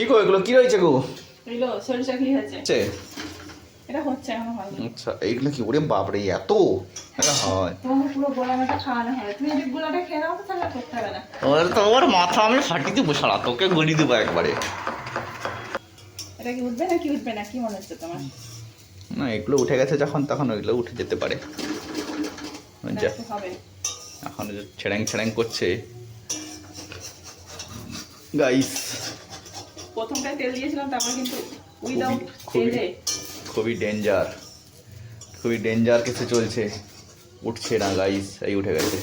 কি গো এগুলো? কি রয়েছে গো? এগুলো সরিষা ঘি হয়েছে? এটা হচ্ছে এখনও হয়নি আচ্ছা এইগুলো কি? ওরে বাপরে এত? এটা হয়। তোমাকে পুরো গোলামাটা খাওয়ানো হয়। তুমি যদি গোলাটা খেয়ে নাও তাহলে করতে হবে না। ওর তো ওর মাথা আমি ফাটিয়ে দেবো সারা তোকে গড়ি দেবো একবারে। এটা কি উঠবে না কি উঠবে না? কি মনে হচ্ছে তোমার? না এগুলো উঠে গেছে যখন তখন ওইগুলো উঠে যেতে পারে। এখন ছেড়াং ছেড়াং করছে। গাইস প্রথমটায় তেল দিয়েছিলাম তারপর কিন্তু উইদাউট তেলে। খুবই ডেঞ্জার খুবই ডেঞ্জার কিছু চলছে। উঠছে না গাইস এই উঠে গেছে।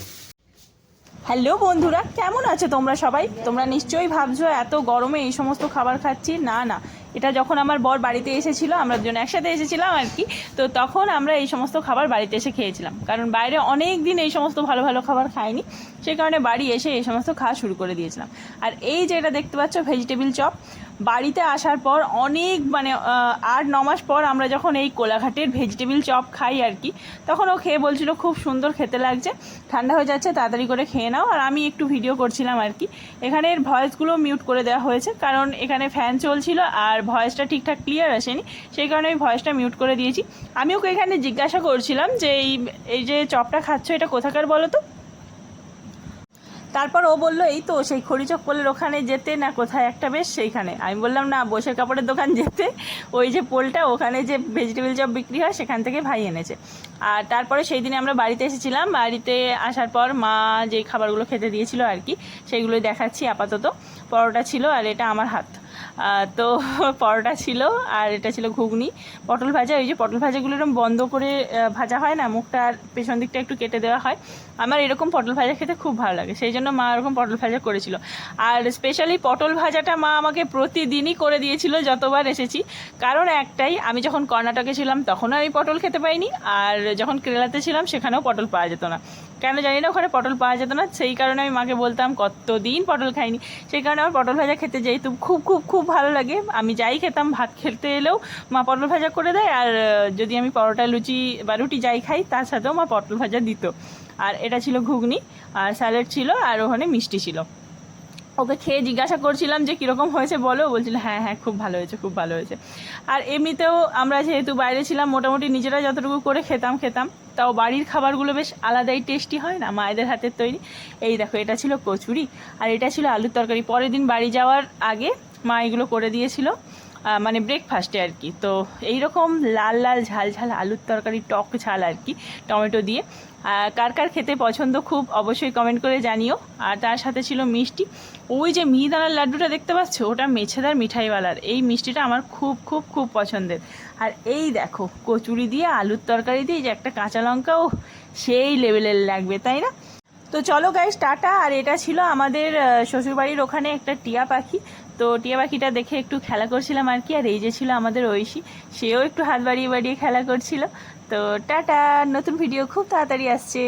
হ্যালো বন্ধুরা কেমন আছে তোমরা সবাই? তোমরা নিশ্চয়ই ভাবছ এত গরমে এই সমস্ত খাবার খাচ্ছি? না না এটা যখন আমার বর বাড়িতে এসেছিল, আমরা দুজন একসাথে এসেছিলাম আর কি, তো তখন আমরা এই সমস্ত খাবার বাড়িতে এসে খেয়েছিলাম। কারণ বাইরে অনেক দিন এই সমস্ত ভালো ভালো খাবার খাইনি সেই কারণে বাড়ি এসে এই সমস্ত খাওয়া শুরু করে দিয়েছিলাম। আর এই যে এটা দেখতে পাচ্ছ ভেজিটেবিল চপ বাড়িতে আসার পর অনেক মানে আট, ন মাস পর আমরা যখন এই কোলাঘাটের ভেজিটেবিল চপ খাই আর কি, তখন ও খেয়ে বলছিল, খুব সুন্দর খেতে লাগছে, ঠান্ডা হয়ে যাচ্ছে, তাড়াতাড়ি করে খেয়ে নাও। আর আমি একটু ভিডিও করছিলাম আর কি। এখানের ভয়েসগুলো মিউট করে দেওয়া হয়েছে, কারণ এখানে ফ্যান চলছিল আর ভয়েসটা ঠিকঠাক ক্লিয়ার আসেনি, সেই কারণে আমি ভয়েসটা মিউট করে দিয়েছি। আমি ওকে এখানে জিজ্ঞাসা করছিলাম যে এই এই যে চপটা খাচ্ছ, এটা কোথাকার বলো তো? তারপর ও বলল, এই তো, সেই খড়িচক পোলের ওখানে যেতে না কোথায় একটা বেশ সেইখানে। আমি বললাম, না, বসের কাপড়ের দোকান যেতে। ওই যে পোলটা, ওখানে যে ভেজিটেবল চপ বিক্রি হয়, সেখান থেকে ভাই এনেছে। আর তারপরে সেই দিনে আমরা বাড়িতে এসেছিলাম। বাড়িতে আসার পর মা যে খাবারগুলো খেতে দিয়েছিল আর কি সেইগুলোই দেখাচ্ছি আপাতত। পরোটা ছিল আর এটা আমার হাত। তো পরোটা ছিল, আর এটা ছিল ঘুগনি। পটল ভাজা ওই যে পটল ভাজাগুলো এরকম বন্ধ করে ভাজা হয় না, মুখটা আর পেছন দিকটা একটু কেটে দেওয়া হয়। আমার এরকম পটল ভাজা খেতে খুব ভালো লাগে, সেই জন্য মা এরকম পটল ভাজা করেছিল। আর স্পেশালি পটল ভাজাটা মা আমাকে প্রতিদিনই করে দিয়েছিল, যতবার এসেছি। কারণ একটাই, আমি যখন কর্ণাটকে ছিলাম, তখনও আমি পটল খেতে পাইনি, আর যখন কেরালাতে ছিলাম, সেখানেও পটল পাওয়া যেত না। কেন জানি না, ওখানে পটল পাওয়া যেত না। সেই কারণে আমি মাকে বলতাম, কতদিন পটল খাইনি? সেই কারণে আমার পটল ভাজা খেতে যাই তো খুব খুব খুব ভালো লাগে। আমি যাই খেতাম, ভাত খেতে এলেও মা পটল ভাজা করে দেয়, আর যদি আমি পরোটা, লুচি বা রুটি যাই খাই, তার সাথেও মা পটল ভাজা দিত। আর এটা ছিল ঘুগনি, আর স্যালাড ছিল, আর ওখানে মিষ্টি ছিল। ওকে খেয়ে জিজ্ঞাসা করছিলাম যে কীরকম হয়েছে বলো বলছিল হ্যাঁ হ্যাঁ খুব ভালো হয়েছে, খুব ভালো হয়েছে। আর এমনিতেও আমরা যেহেতু বাইরে ছিলাম, মোটামুটি নিজেরা যতটুকু করে খেতাম খেতাম। তাও বাড়ির খাবারগুলো বেশ আলাদাই টেস্টি হয় না, মায়েদের হাতের তৈরি। এই দেখো, এটা ছিল কচুরি আর এটা ছিল আলুর তরকারি। পরের দিন বাড়ি যাওয়ার আগে মা এগুলো করে দিয়েছিল। মানে ব্রেকফাস্টে আর কি। তো এই রকম লাল লাল ঝাল ঝাল আলুর তরকারি, টক ঝাল আর কি, টমেটো দিয়ে। কার কার খেতে পছন্দ খুব অবশ্যই কমেন্ট করে জানিও। আর তার সাথে ছিল মিষ্টি। ওই যে মিহিদানার লাড্ডুটা দেখতে পাচ্ছ? ওটা মেছেদার মিঠাইওয়ালার। এই মিষ্টিটা আমার খুব খুব খুব পছন্দের। আর এই দেখো, কচুরি দিয়ে, আলুর তরকারি দিয়ে যে একটা কাঁচা লঙ্কাও সেই লেভেলের লাগবে, তাই না? তো চলো গাইস টাটা। আর এটা ছিল আমাদের শ্বশুরবাড়ির ওখানে একটা টিয়া পাখি। তো টিয়া পাখিটা দেখে একটু খেলা করছিলাম আর কি। আর এই যে ছিল আমাদের ঐশী, সেও একটু হাত বাড়িয়ে বাড়িয়ে খেলা করছিল। তো টাটা, নতুন ভিডিও খুব তাড়াতাড়ি আসছে।